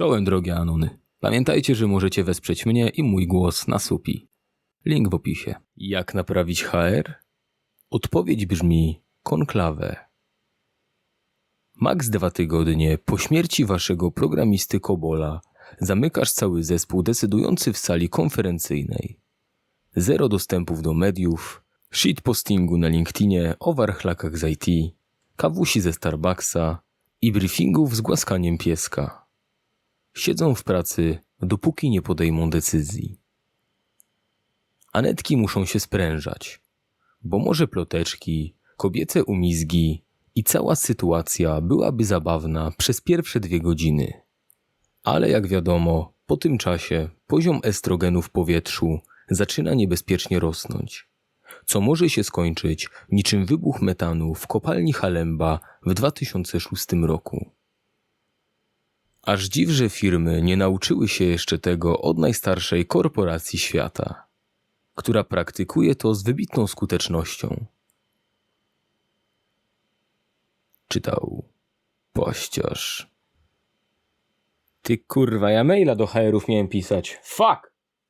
Czołem drogie Anony. Pamiętajcie, że możecie wesprzeć mnie i mój głos na supi. Link w opisie. Jak naprawić HR? Odpowiedź brzmi konklawę. Max dwa tygodnie po śmierci waszego programisty Kobola zamykasz cały zespół decydujący w sali konferencyjnej. Zero dostępów do mediów, shitpostingu na LinkedInie o warchlakach z IT, kawusi ze Starbucksa i briefingów z głaskaniem pieska. Siedzą w pracy, dopóki nie podejmą decyzji. Anetki muszą się sprężać, bo może ploteczki, kobiece umizgi i cała sytuacja byłaby zabawna przez pierwsze dwie godziny. Ale jak wiadomo, po tym czasie poziom estrogenu w powietrzu zaczyna niebezpiecznie rosnąć, co może się skończyć niczym wybuch metanu w kopalni Halemba w 2006 roku. Aż dziw, że firmy nie nauczyły się jeszcze tego od najstarszej korporacji świata, która praktykuje to z wybitną skutecznością. Czytał pościarz. Ty kurwa, ja maila do HR-ów miałem pisać. Fuck!